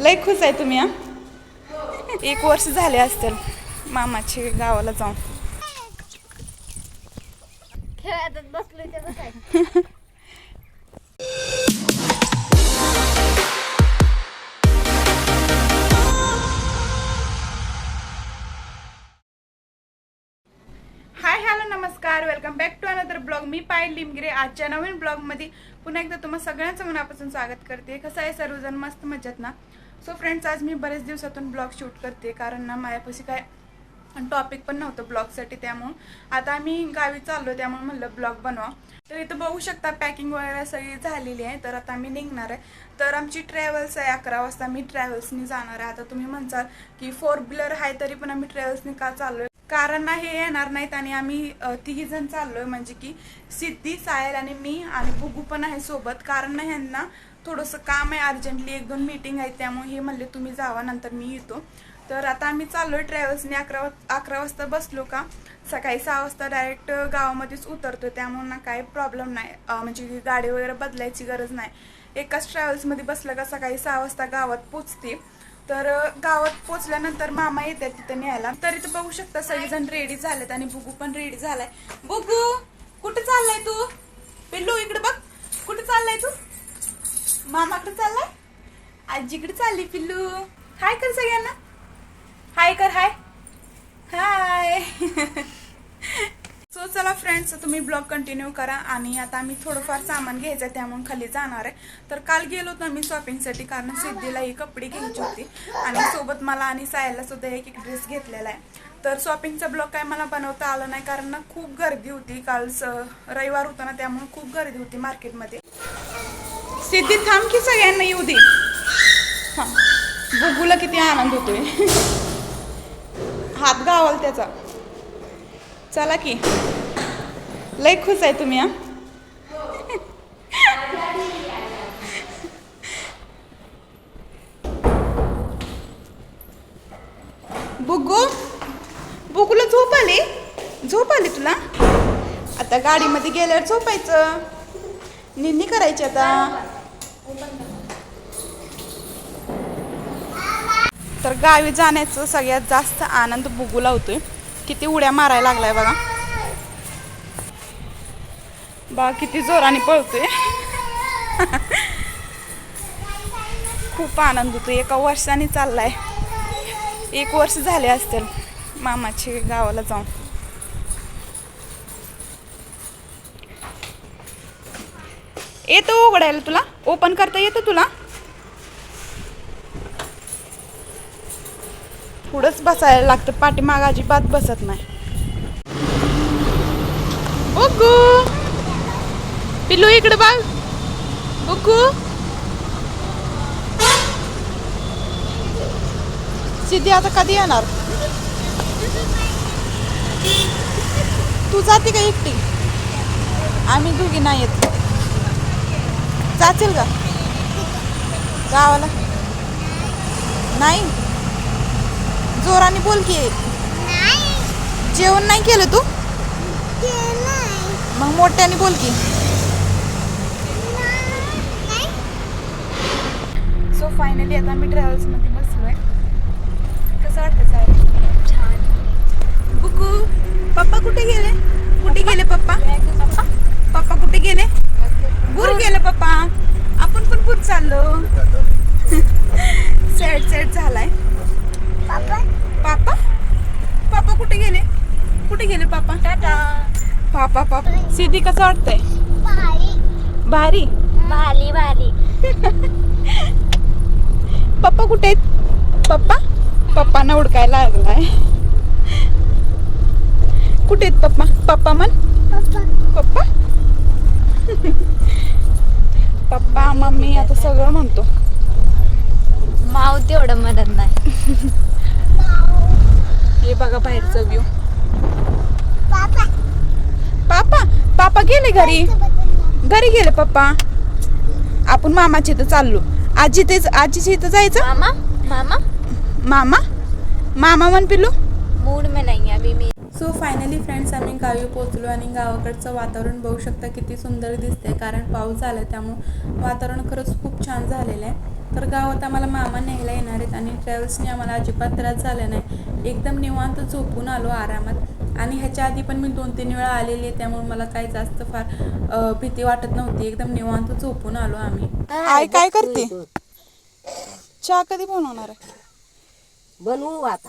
लय खुश आहे तुम्ही हा? एक वर्ष झाले असतील मामाची गावाला जाऊन. हाय हॅलो नमस्कार. Welcome back to another blog मी पायल लिमगिरे. आजच्या नवीन ब्लॉगमध्ये पुन्हा एकदा तुम्हाला सगळ्यांचं मनापासून स्वागत करते. कसं आहे सर्वजण? मस्त मजेत ना? सो फ्रेंड्स आज मी बरेच दिवसातून ब्लॉग शूट करते. कारण ना माझ्यापाशी काय टॉपिक पण नव्हतं ब्लॉगसाठी त्यामुळं. आता आम्ही गावी चाललो त्यामुळे म्हणलं ब्लॉग बनवा. तर इथं बघू शकता पॅकिंग वगैरे सगळी झालेली आहे. तर आता आम्ही निघणार आहे. तर आमची ट्रॅव्हल्स आहे अकरा वाजता मी ट्रॅव्हल्सनी जाणार आहे. आता तुम्ही म्हणसाल की फोर व्हीलर आहे तरी पण आम्ही ट्रॅव्हल्सनी का चाललोय? कारण ना हे येणार नाहीत आणि आम्ही तिघी जण चाललोय. म्हणजे की सिद्धी सायल आणि मी आणि बुगू पण आहे सोबत. कारण ना ह्यांना थोडंसं काम आहे अर्जंटली एक दोन मीटिंग आहे त्यामुळे हे म्हणले तुम्ही जावा नंतर मी येतो. तर आता आम्ही चाललो आहे ट्रॅव्हल्सने अकरा अकरा वाजता बसलो का सकाळी सहा वाजता डायरेक्ट गावामध्येच उतरतो त्यामुळे ना काही प्रॉब्लेम नाही. म्हणजे गाडी वगैरे बदलायची गरज नाही. एकाच ट्रॅव्हल्समध्ये बसलं का सकाळी सहा वाजता गावात पोचते. तर गावात पोचल्यानंतर मामा येतात तिथं न्यायला. तरी तर बघू शकता सगळेजण रेडी झालेत आणि बुगू पण रेडी झालाय. बुगू कुठे चाललाय तू? पिल्लू इकडे बघ. कुठे चाललाय तू? मामाकडे चाललाय? आजीकडे चालली पिल्लू. हाय कर सगळ्यांना. हाय कर हाय. हाय. सो चला फ्रेंड्स तुम्ही ब्लॉग कंटिन्यू करा. आणि आता आम्ही थोडंफार सामान घ्यायचं आहे त्यामुळे खाली जाणार आहे. तर काल गेलो होतो आम्ही शॉपिंगसाठी कारण सिद्धीला ही कपडे घ्यायची होती. आणि सोबत मला आणि सायला सुद्धा एक एक ड्रेस घेतलेला आहे. तर शॉपिंगचा ब्लॉग काय मला बनवता आलं नाही कारण ना खूप गर्दी होती. काल स- रविवार होता ना त्यामुळे खूप गर्दी होती मार्केटमध्ये सिद्धी थांब की सगळ्यांना येऊ दे. हा बुगूला किती आनंद होतोय. हात गावाल त्याचा. चला की. लय खुश आहे तुम्ही हा. बुगू बुगूला झोप आली? झोप आली तुला? आता गाडीमध्ये गेल्यावर झोपायचं. निन्नी करायची आता? तर गावी जाण्याचं सगळ्यात जास्त आनंद बुगूला होतोय किती उड्या मारायला लागलाय बघा. बा किती जोराने पळतोय. खूप आनंद होतो एका वर्षाने चाललाय. एक वर्ष झाले असतील मामाचे गावाला जाऊन. येतं हो उघडायला तुला? ओपन करता येतं तुला? पुढंच बसायला लागतं. पाठीमाग अजिबात बसत नाही. बुकू पिल्लू इकडे बघ. बुकू सिद्धी आता कधी येणार? तू जाते का एकटी? आम्ही दोघी नाही येत. जातील का? गावाला? नाही? जोराने बोल की. जेवण नाही केलं तू? मग मोठ्याने बोल की. सो फायनली आता मी ट्रॅव्हल्समध्ये बसलोय. कसं वाटतं साहेब छान. बुकू पप्पा कुठे गेले? कुठे गेले पप्पा? पप्पा कुठे गेले गुर गेले पप्पा आपण पण गुर चाललो सॅड सॅड झालाय पापा पापा कुठे गेले कुठे गेले पापा टाटा पापा पापा सिद्धी कसं वाटतंय? भारी. भारी भारी. पप्पा कुठे आहेत? पप्पा? पप्पांना उडकायला लागलाय. कुठे आहेत पप्पा? पप्पा मन पप्पा. पप्पा? मम्मी आता सगळं म्हणतो. माव तेवढं मदत नाही. हे बघा बाहेरचा व्ह्यू पापा पापा गेले घरी? घरी गेले पप्पा? आपण मामाच्या इथं चाललो. आजी तेच आजीच्या इथं जायचं? मामा? मामा? मामा? मामा म्हण पिल्लू. मूड में नहीं है अभी मैं. सो फायनली फ्रेंड्स आम्ही गावी पोचलो आणि गावाकडचं वातावरण बघू शकता किती सुंदर दिसतंय. कारण पाऊस झाला त्यामुळं वातावरण खरंच खूप छान झालेलं आहे. तर गावात आम्हाला मामा न्यायला येणार आहेत आणि ट्रॅव्हल्सने आम्हाला अजिबात त्रास झाला नाही. एकदम निवांत झोपून आलो आरामात. आणि ह्याच्या आधी पण मी दोन तीन वेळा आलेली आहे त्यामुळे मला काही जास्त फार भीती वाटत नव्हती. एकदम निवांत झोपून आलो आम्ही. आई काय करते? चहा कधी बनवणार आहे? बनवू आता.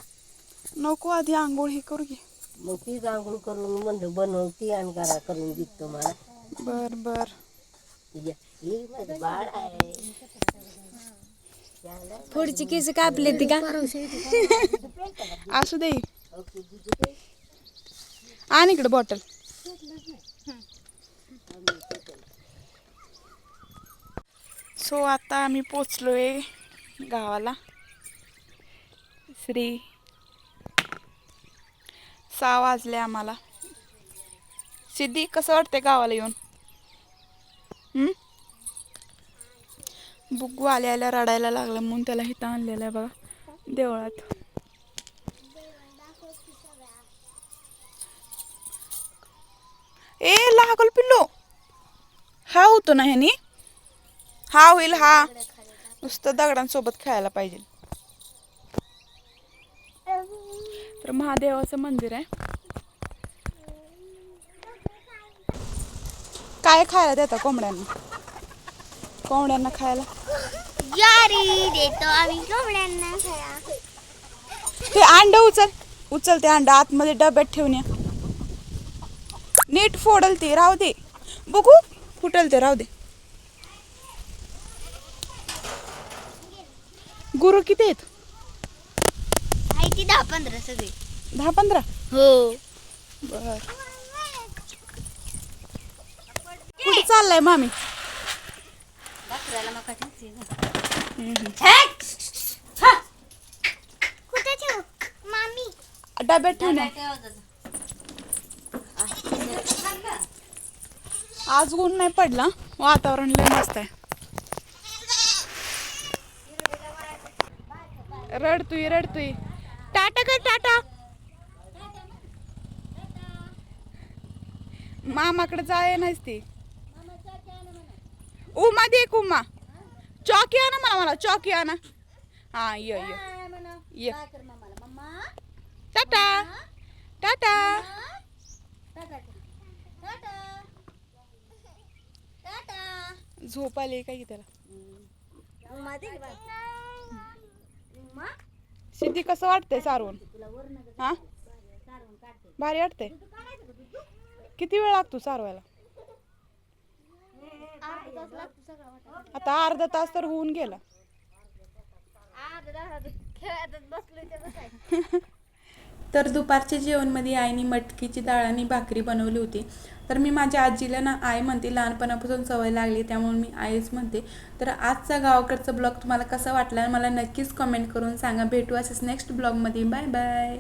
नको आधी आंघोळ हे करू घे. मग तीच आंघोळ करून म्हणलं बनवती आणि करा करून देतो मला. बर बर. तुझ्या ही माझं बाळ आहे. पुढची केस कापले ती का? असू दे. आण इकडे बॉटल सो आता आम्ही पोचलो आहे गावाला. श्री सहा वाजले आम्हाला. सिद्धी कसं वाटते गावाला येऊन? बुग्गू आल्या आल्या रडायला लागला म्हणून त्याला हिथं आणलेलं आहे बघा देवळात. ए लागल पिल्लो. हा होतो ना ह्यानी? हा होईल हा. नुसतं दगडांसोबत खेळायला पाहिजे. तर महादेवाचं मंदिर आहे. काय खायला देता कोंबड्यांना? कोंबड्यांना खायला? ज्वारी देतो आम्ही कोंबड्यांना खाया ते अंड उचल. उचल ते अंड. आतमध्ये डब्यात ठेवून या. नीट फोडल ते राहू दे. बघू फुटल ते राहू दे. गुरु किती आहेत? दहा पंधरा सगळी? दहा पंधरा? हो. बर. कुठे चाललाय मामी? कुठे ठेवू? मामी. डब्यात ठेवून या. आज ऊन नाही पडला. वातावरण लय मस्त आहे. रडतोय रडतोय. टाटा कर टाटा. मामाकडे जाय नाहीस ती. उमा दे उमा. चॉकी आणा मला मला चॉकी आणा. हा ये ये. ये. टाटा. टाटा. झोप आली काय की त्याला? सिद्धी कसं वाटतंय सारवून हा? भारी वाटतंय? किती वेळ लागतो सारवायला? आता अर्धा तास तर होऊन गेला. तर दुपारच्या जेवणमध्ये आईने मटकीची डाळ आणि भाकरी बनवली होती. तर मी माझ्या आजीला ना आई म्हणते लहानपणापासून सवय लागली त्यामुळे मी आईच म्हणते. तर आजचा गावाकडचा ब्लॉग तुम्हाला कसा वाटला? मला नक्कीच कमेंट करून सांगा. भेटू असंच नेक्स्ट ब्लॉगमध्ये. Bye bye